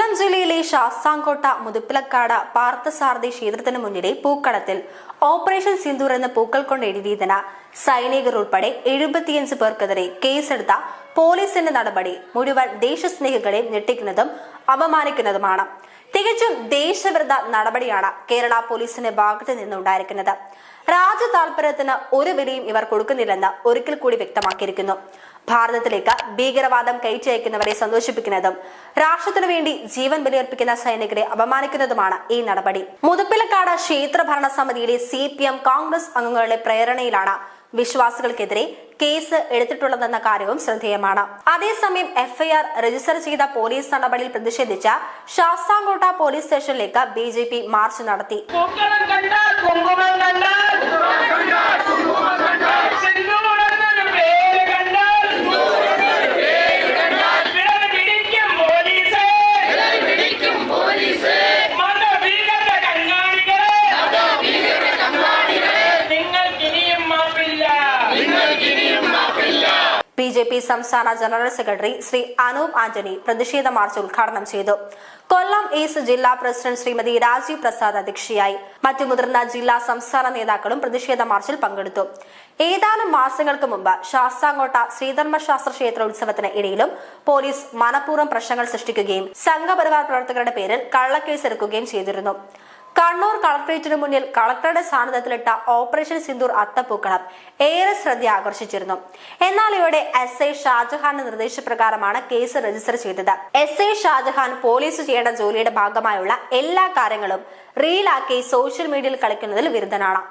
കൊല്ലം ജില്ലയിലെ ശാസ്താംകോട്ട മുതുപ്പിലക്കാട് പാർത്ഥസാരഥി ക്ഷേത്രത്തിന് മുന്നിലെ പൂക്കടത്തിൽ ഓപ്പറേഷൻ സിന്ദൂർ എന്ന പൂക്കൾ കൊണ്ട് എഴുതിയതിന് സൈനികർ ഉൾപ്പെടെ എഴുപത്തിയഞ്ച് പേർക്കെതിരെ കേസെടുത്ത പോലീസിന്റെ നടപടി മുഴുവൻ ദേശസ്നേഹികളെ ഞെട്ടിക്കുന്നതും അപമാനിക്കുന്നതുമാണ്. തികച്ചും ദേശവിരുദ്ധ നടപടിയാണ് കേരള പോലീസിന്റെ ഭാഗത്ത് നിന്നുണ്ടായിരിക്കുന്നത്. രാജ്യ ഒരു വിലയും ഇവർ കൊടുക്കുന്നില്ലെന്ന് ഒരിക്കൽ കൂടി വ്യക്തമാക്കിയിരിക്കുന്നു. ഭാരതത്തിലേക്ക് ഭീകരവാദം കയറ്റയക്കുന്നവരെ സന്തോഷിപ്പിക്കുന്നതും രാഷ്ട്രത്തിനു വേണ്ടി ജീവൻ ബലിയർപ്പിക്കുന്ന സൈനികരെ അപമാനിക്കുന്നതുമാണ് ഈ നടപടി. മുതുപ്പിലക്കാട് ക്ഷേത്രഭരണ ഭരണസമിതിയിലെ സി പി എം കോൺഗ്രസ് അംഗങ്ങളുടെ പ്രേരണയിലാണ് വിശ്വാസികൾക്കെതിരെ കേസ് എടുത്തിട്ടുള്ളതെന്ന കാര്യവും ശ്രദ്ധേയമാണ്. അതേസമയം എഫ്ഐആർ രജിസ്റ്റർ ചെയ്ത പോലീസ് നടപടിയിൽ പ്രതിഷേധിച്ച ശാസ്താംകോട്ട പോലീസ് സ്റ്റേഷനിലേക്ക് ബി ജെ പി മാർച്ച് നടത്തി. ജെ പി സംസ്ഥാന ജനറൽ സെക്രട്ടറി ശ്രീ അനൂപ് ആന്റണി പ്രതിഷേധ മാർച്ച് ഉദ്ഘാടനം ചെയ്തു. കൊല്ലം ഈസ്റ്റ് ജില്ലാ പ്രസിഡന്റ് ശ്രീമതി രാജീവ് പ്രസാദ് അധ്യക്ഷയായി. മറ്റു മുതിർന്ന ജില്ലാ സംസ്ഥാന നേതാക്കളും പ്രതിഷേധ മാർച്ചിൽ പങ്കെടുത്തു. ഏതാനും മാസങ്ങൾക്ക് മുമ്പ് ശാസ്താംകോട്ട ശ്രീധർമ്മശാസ്ത്ര ക്ഷേത്ര ഉത്സവത്തിന് ഇടയിലും പോലീസ് മനഃപൂർവം പ്രശ്നങ്ങൾ സൃഷ്ടിക്കുകയും സംഘപരിവാർ പ്രവർത്തകരുടെ പേരിൽ കള്ളക്കേസ് എടുക്കുകയും ചെയ്തിരുന്നു. കണ്ണൂർ കളക്ടറേറ്റിന് മുന്നിൽ കളക്ടറുടെ സാന്നിധ്യത്തിലിട്ട ഓപ്പറേഷൻ സിന്ദൂർ അത്തപ്പൂക്കളം ഏറെ ശ്രദ്ധ ആകർഷിച്ചിരുന്നു. എന്നാൽ ഇവിടെ എസ് ഐ ഷാജഹാന്റെ നിർദ്ദേശപ്രകാരമാണ് കേസ് രജിസ്റ്റർ ചെയ്തത്. എസ് ഐ ഷാജഹാൻ പോലീസ് ചെയ്യേണ്ട ജോലിയുടെ ഭാഗമായുള്ള എല്ലാ കാര്യങ്ങളും റീലാക്കി സോഷ്യൽ മീഡിയയിൽ കളിക്കുന്നതിൽ വിരുദ്ധനാണ്.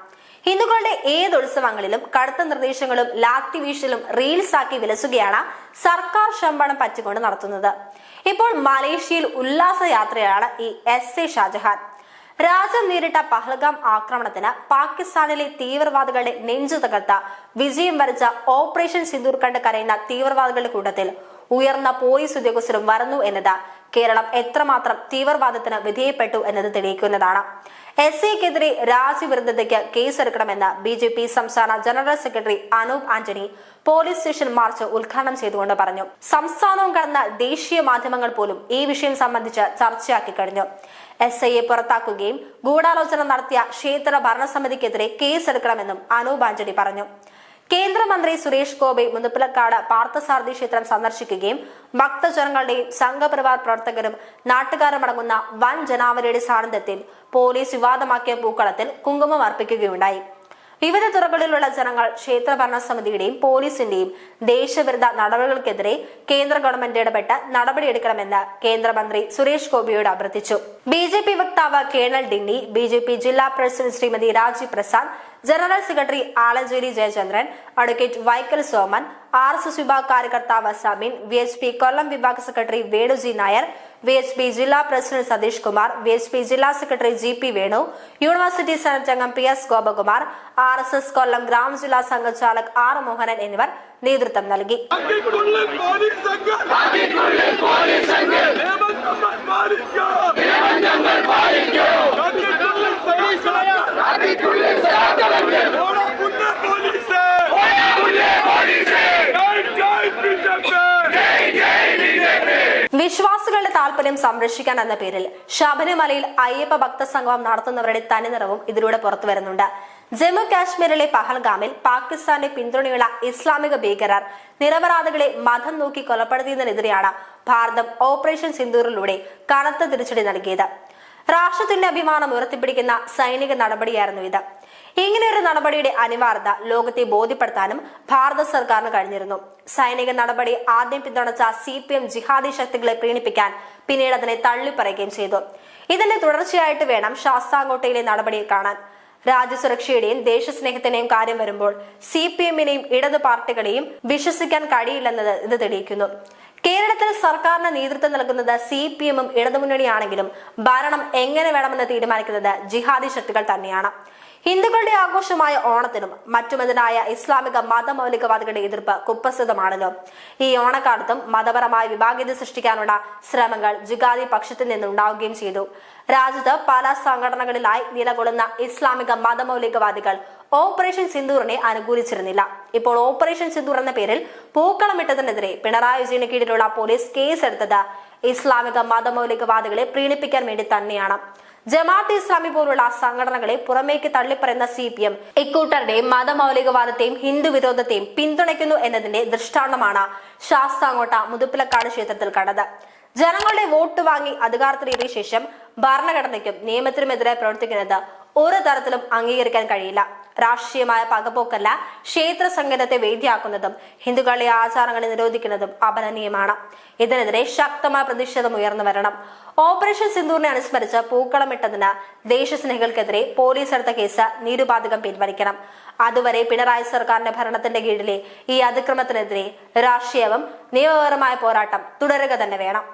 ഹിന്ദുക്കളുടെ ഏത് ഉത്സവങ്ങളിലും കടുത്ത നിർദ്ദേശങ്ങളും ലാത്തി വീശലും റീൽസ് ആക്കി വിലസുകയാണ് സർക്കാർ ശമ്പളം പറ്റിക്കൊണ്ട് നടത്തുന്നത്. ഇപ്പോൾ മലേഷ്യയിൽ ഉല്ലാസ യാത്രയാണ് ഈ എസ് എ ഷാജഹാൻ. രാജ്യം നേരിട്ട പഹൽഗാം ആക്രമണത്തിന് പാകിസ്ഥാനിലെ തീവ്രവാദികളുടെ നെഞ്ചു തകർത്ത വിജയം വരച്ച ഓപ്പറേഷൻ സിന്ദൂർ കണ്ട് കരയുന്ന തീവ്രവാദികളുടെ കൂട്ടത്തിൽ ഉയർന്ന പോലീസ് ഉദ്യോഗസ്ഥരും വരുന്നു എന്നത് കേരളം എത്രമാത്രം തീവ്രവാദത്തിന് വിധേയപ്പെട്ടു എന്നത് തെളിയിക്കുന്നതാണ്. എസ് എക്കെതിരെ രാജ്യവിരുദ്ധതയ്ക്ക് കേസെടുക്കണമെന്ന് ബി ജെ പി സംസ്ഥാന general secretary Anoop Antony police station march ഉദ്ഘാടനം ചെയ്തുകൊണ്ട് പറഞ്ഞു. സംസ്ഥാനവും കടന്ന ദേശീയ മാധ്യമങ്ങൾ പോലും ഈ വിഷയം സംബന്ധിച്ച് ചർച്ചയാക്കി കഴിഞ്ഞു. എസ് ഐയെ പുറത്താക്കുകയും ഗൂഢാലോചന നടത്തിയ ക്ഷേത്ര ഭരണസമിതിക്കെതിരെ കേസെടുക്കണമെന്നും അനൂപ് ആന്റണി പറഞ്ഞു. കേന്ദ്രമന്ത്രി സുരേഷ് ഗോപി മുതപ്പിലക്കാട് പാർത്ഥസാരഥി ക്ഷേത്രം സന്ദർശിക്കുകയും ഭക്തജനങ്ങളുടെയും സംഘപരിവാർ പ്രവർത്തകരും നാട്ടുകാരും അടങ്ങുന്ന വൻ ജനാവലിയുടെ സാന്നിധ്യത്തിൽ പോലീസ് വിവാദമാക്കിയ പൂക്കളത്തിൽ കുങ്കുമം അർപ്പിക്കുകയുണ്ടായി. വിവിധ തുറകളിലുള്ള ജനങ്ങൾ ക്ഷേത്രഭരണ സമിതിയുടെയും പോലീസിന്റെയും ദേശവിരുദ്ധ നടപടികൾക്കെതിരെ കേന്ദ്ര ഗവൺമെന്റ് ഇടപെട്ട് നടപടിയെടുക്കണമെന്ന് കേന്ദ്രമന്ത്രി സുരേഷ് ഗോപിയോട് അഭ്യർത്ഥിച്ചു. ബി ജെ പി വക്താവ് colonel Dinny B J P ജില്ലാ president Shrimati Rajeev Prasad general secretary Alancheri Jayachandran advocate Vaikkal Soman R S S വിഭാഗ് കാര്യകർത്താവ് Sameen V H P Kollam വിഭാഗ് secretary Venuji Nair V H P ജില്ലാ president Satheesh Kumar V H P ജില്ലാ secretary G P Venu university senate അംഗം P S Gopakumar R S S Kollam ഗ്രാമ ജില്ലാ സംഘചാലക് R Mohanan എന്നിവർ നേതൃത്വം നൽകി. ആക്കിക്കുള്ളിൽ വിശ്വാസികളുടെ താല്പര്യം സംരക്ഷിക്കാൻ എന്ന പേരിൽ ശബരിമലയിൽ അയ്യപ്പ ഭക്ത സംഗമം നടത്തുന്നവരുടെ തനിനിറവും ഇതിലൂടെ പുറത്തു വരുന്നുണ്ട്. ജമ്മു കാശ്മീരിലെ പഹൽഗാമിൽ പാകിസ്ഥാന്റെ പിന്തുണയുള്ള ഇസ്ലാമിക ഭീകരർ നിരപരാധികളെ മതം നോക്കി കൊലപ്പെടുത്തിയതിനെതിരെയാണ് ഭാരതം ഓപ്പറേഷൻ സിന്ദൂറിലൂടെ കനത്ത തിരിച്ചടി നൽകിയത്. രാഷ്ട്രത്തിന്റെ അഭിമാനം ഉയർത്തിപ്പിടിക്കുന്ന സൈനിക നടപടിയായിരുന്നു ഇത്. ഇങ്ങനെയൊരു നടപടിയുടെ അനിവാര്യത ലോകത്തെ ബോധ്യപ്പെടുത്താനും ഭാരത സർക്കാരിന് കഴിഞ്ഞിരുന്നു. സൈനിക നടപടി ആദ്യം പിന്തുണച്ച സി പി എം ജിഹാദി ശക്തികളെ പ്രീണിപ്പിക്കാൻ പിന്നീട് അതിനെ തള്ളിപ്പറയുകയും ചെയ്തു. ഇതിന്റെ തുടർച്ചയായിട്ട് വേണം ശാസ്താംകോട്ടയിലെ നടപടി കാണാൻ. രാജ്യസുരക്ഷയുടെയും ദേശസ്നേഹത്തിന്റെയും കാര്യം വരുമ്പോൾ സി പി എമ്മിനെയും ഇടതു പാർട്ടികളെയും വിശ്വസിക്കാൻ കഴിയില്ലെന്നത് ഇത് തെളിയിക്കുന്നു. കേരളത്തിൽ സർക്കാരിന് നേതൃത്വം നൽകുന്നത് സി പി എമ്മും ഇടതുമുന്നണിയാണെങ്കിലും ഭരണം എങ്ങനെ വേണമെന്ന് തീരുമാനിക്കുന്നത് ജിഹാദി ശക്തികൾ തന്നെയാണ്. ഹിന്ദുക്കളുടെ ആഘോഷമായ ഓണത്തിനും മറ്റുമതിനായ ഇസ്ലാമിക മതമൗലികവാദികളുടെ എതിർപ്പ് കുപ്രസിദ്ധമാണല്ലോ. ഈ ഓണക്കാലത്തും മതപരമായ വിഭാഗീയത സൃഷ്ടിക്കാനുള്ള ശ്രമങ്ങൾ ജിഹാദി പക്ഷത്തിൽ നിന്നുണ്ടാവുകയും ചെയ്തു. രാജ്യത്ത് പല സംഘടനകളിലായി നിലകൊള്ളുന്ന ഇസ്ലാമിക മതമൗലികവാദികൾ ഓപ്പറേഷൻ സിന്ദൂറിനെ അനുകൂലിച്ചിരുന്നില്ല. ഇപ്പോൾ ഓപ്പറേഷൻ സിന്ദൂർ എന്ന പേരിൽ പൂക്കളമിട്ടതിനെതിരെ പിണറായി വിജയന് കീഴിലുള്ള പോലീസ് കേസെടുത്തത് ഇസ്ലാമിക മതമൗലികവാദികളെ പ്രീണിപ്പിക്കാൻ വേണ്ടി തന്നെയാണ്. ജമാഅത്ത് ഇസ്ലാമി പോലുള്ള സംഘടനകളെ പുറമേക്ക് തള്ളിപ്പറയുന്ന സി പി എം ഇക്കൂട്ടരുടെയും മതമൗലികവാദത്തെയും ഹിന്ദു വിരോധത്തെയും പിന്തുണയ്ക്കുന്നു എന്നതിന്റെ ദൃഷ്ടാന്തമാണ് ശാസ്താങ്കോട്ട മുതുപ്പിലക്കാട് ക്ഷേത്രത്തിൽ കണ്ടത്. ജനങ്ങളുടെ വോട്ട് വാങ്ങി അധികാരത്തിലേറിയ ശേഷം ഭരണഘടനയ്ക്കും നിയമത്തിനുമെതിരെ പ്രവർത്തിക്കുന്നത് ഒരു തരത്തിലും അംഗീകരിക്കാൻ കഴിയില്ല. രാഷ്ട്രീയമായ പകപോക്കല്ല ക്ഷേത്ര സംഗീതത്തെ വേദിയാക്കുന്നതും ഹിന്ദുക്കളെ ആചാരങ്ങളെ നിരോധിക്കുന്നതും അപലനീയമാണ് ഇതിനെതിരെ ശക്തമായ പ്രതിഷേധം ഉയർന്നു വരണം. ഓപ്പറേഷൻ സിന്ദൂറിനെ അനുസ്മരിച്ച് പൂക്കളമിട്ടതിന് ദേശസ്നേഹികൾക്കെതിരെ പോലീസ് എടുത്ത കേസ് നിരുപാധികം പിൻവലിക്കണം. അതുവരെ പിണറായി സർക്കാരിന്റെ ഭരണത്തിന്റെ കീഴിലെ ഈ അതിക്രമത്തിനെതിരെ രാഷ്ട്രീയവും നിയമപരമായ പോരാട്ടം തുടരുക തന്നെ വേണം.